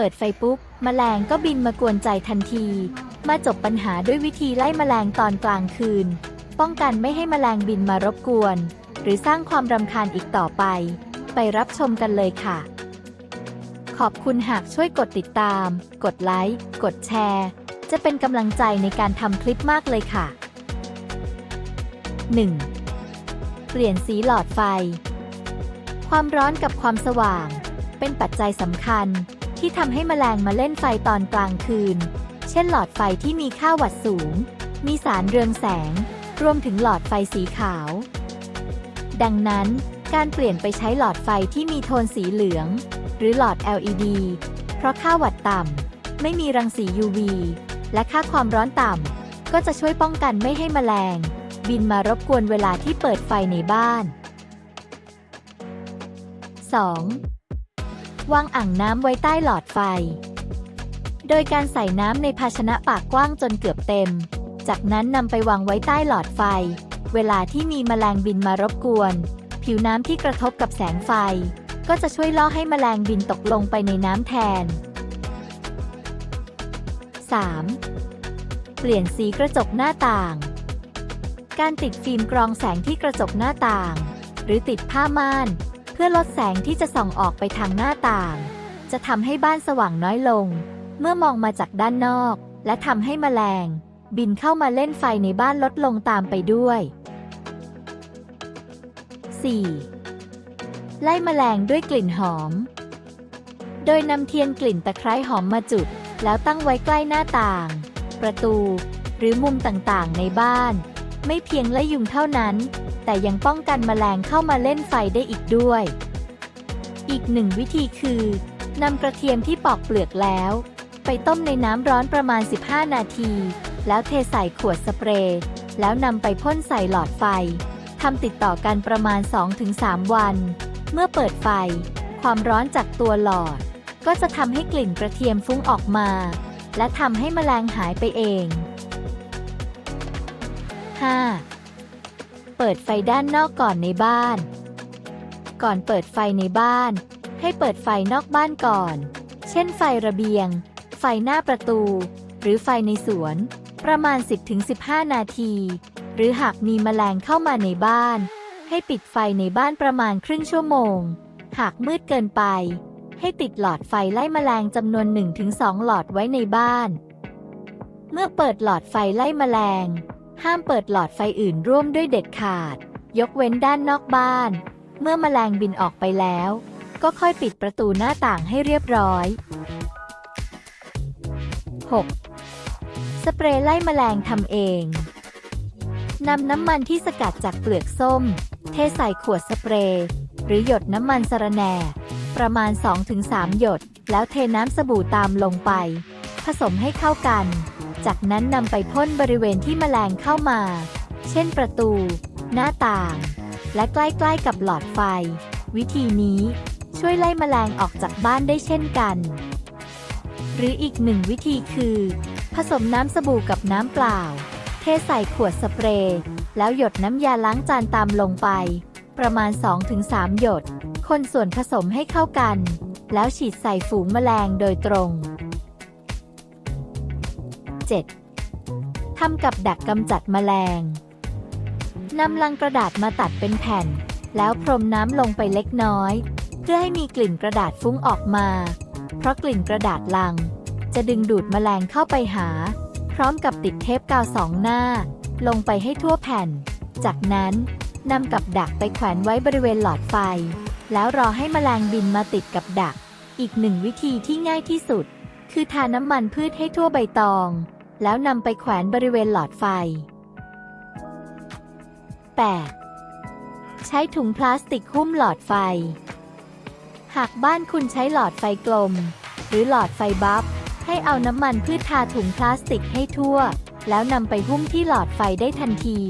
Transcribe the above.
เปิดไฟปุ๊บแมลงก็บินมากวนใจทันที มาจบปัญหาด้วยวิธีไล่แมลงตอนกลางคืน ป้องกันไม่ให้แมลงบินมารบกวน หรือสร้างความรำคาญอีกต่อไป ไปรับชมกันเลยค่ะ ขอบคุณหากช่วยกดติดตาม กดไลค์ กดแชร์ จะเป็นกำลังใจในการทำคลิปมากเลยค่ะ 1. เปลี่ยนสีหลอดไฟ ความร้อนกับความสว่าง เป็นปัจจัยสำคัญ ที่ทำให้แมลงมาเล่นไฟตอนกลางคืน เช่นหลอดไฟที่มีค่าวัตต์สูง มีสารเรืองแสง รวมถึงหลอดไฟสีขาว ดังนั้นการเปลี่ยนไปใช้หลอดไฟที่มีโทนสีเหลือง หรือหลอด LED เพราะค่าวัตต์ต่ำไม่มีรังสี UV และค่าความร้อนต่ำก็จะช่วยป้องกันไม่ให้แมลง บินมารบกวนเวลาที่เปิดไฟในบ้าน 2. วางอ่างน้ำไว้ใต้หลอดไฟ โดยการใส่น้ำในภาชนะปากกว้างจนเกือบเต็ม จากนั้นนำไปวางไว้ใต้หลอดไฟ เวลาที่มีแมลงบินมารบกวน ผิวน้ำที่กระทบกับแสงไฟ ก็จะช่วยล่อให้แมลงบินตกลงไปในน้ำแทน 3. เปลี่ยนสีกระจกหน้าต่าง การติดฟิล์มกรองแสงที่กระจกหน้าต่าง หรือติดผ้าม่าน พื่อลดแสงที่จะส่องออกไปทางหน้าต่าง จะทำให้บ้านสว่างน้อยลง เมื่อมองมาจากด้านนอก และทำให้แมลง บินเข้ามาเล่นไฟในบ้านลดลงตามไปด้วย 4. ไล่แมลงด้วยกลิ่นหอม โดยนำเทียนกลิ่นตะไคร้หอมมาจุด แล้วตั้งไว้ใกล้หน้าต่าง ประตู หรือมุมต่างๆ ในบ้าน ไม่เพียงไล่ยุงเท่านั้น แต่ยังป้องกันแมลงเข้ามาเล่นไฟได้อีกด้วย อีกหนึ่งวิธีคือนำกระเทียมที่ปอกเปลือกแล้ว ไปต้มในน้ำร้อนประมาณ 15 นาที แล้วเทใส่ขวดสเปรย์ แล้วนำไปพ่นใส่หลอดไฟทำติดต่อกันประมาณ 2-3 วัน เมื่อเปิดไฟ ความร้อนจากตัวหลอด ก็จะทำให้กลิ่นกระเทียมฟุ้งออกมา และทำให้แมลงหายไปเอง 5. เปิดไฟด้านนอกก่อนในบ้าน ก่อนเปิดไฟในบ้าน ให้เปิดไฟนอกบ้านก่อน เช่นไฟระเบียง ไฟหน้าประตู หรือไฟในสวน ประมาณ 10-15 นาที หรือหากมีแมลงเข้ามาในบ้าน ให้ปิดไฟในบ้านประมาณครึ่งชั่วโมง หากมืดเกินไป ให้ติดหลอดไฟไล่แมลงจำนวน 1-2 หลอดไว้ในบ้าน เมื่อเปิดหลอดไฟไล่แมลง ห้ามเปิดหลอดไฟอื่นร่วมด้วยเด็ดขาด ยกเว้นด้านนอกบ้าน เมื่อแมลงบินออกไปแล้ว ก็ค่อยปิดประตูหน้าต่างให้เรียบร้อย 6. สเปรย์ไล่แมลงทำเองนำน้ำมันที่สกัดจากเปลือกส้ม เทใส่ขวดสเปรย์ หรือหยดน้ำมันสระแหน่ ประมาณ 2-3 หยด แล้วเทน้ำสบู่ตามลงไป ผสมให้เข้ากัน จากนั้นนำไปพ่นบริเวณที่แมลงเข้ามา เช่นประตู หน้าต่าง และใกล้ๆกับหลอดไฟ วิธีนี้ช่วยไล่แมลงออกจากบ้านได้เช่นกัน หรืออีกหนึ่งวิธีคือ ผสมน้ำสบู่กับน้ำเปล่า เทใส่ขวดสเปรย์ แล้วหยดน้ำยาล้างจานตามลงไป ประมาณ 2-3 หยด คนส่วนผสมให้เข้ากัน แล้วฉีดใส่ฝูงแมลงโดยตรง 7. ทำกับดักกำจัดแมลง นำลังกระดาษมาตัดเป็นแผ่น แล้วพรมน้ำลงไปเล็กน้อย เพื่อให้มีกลิ่นกระดาษฟุ้งออกมา เพราะกลิ่นกระดาษลัง จะดึงดูดแมลงเข้าไปหา พร้อมกับติดเทปกาวสองหน้า ลงไปให้ทั่วแผ่น จากนั้นนำกับดักไปแขวนไว้บริเวณหลอดไฟ แล้วรอให้แมลงบินมาติดกับดัก อีกหนึ่งวิธีที่ง่ายที่สุด คือทาน้ำมันพืชให้ทั่วใบตอง แล้วนำไปแขวนบริเวณหลอดไฟ 8. ใช้ถุงพลาสติกหุ้มหลอดไฟ หากบ้านคุณใช้หลอดไฟกลม หรือหลอดไฟบัฟให้เอาน้ำมันพืชทาถุงพลาสติกให้ทั่ว แล้วนำไปหุ้มที่หลอดไฟได้ทันที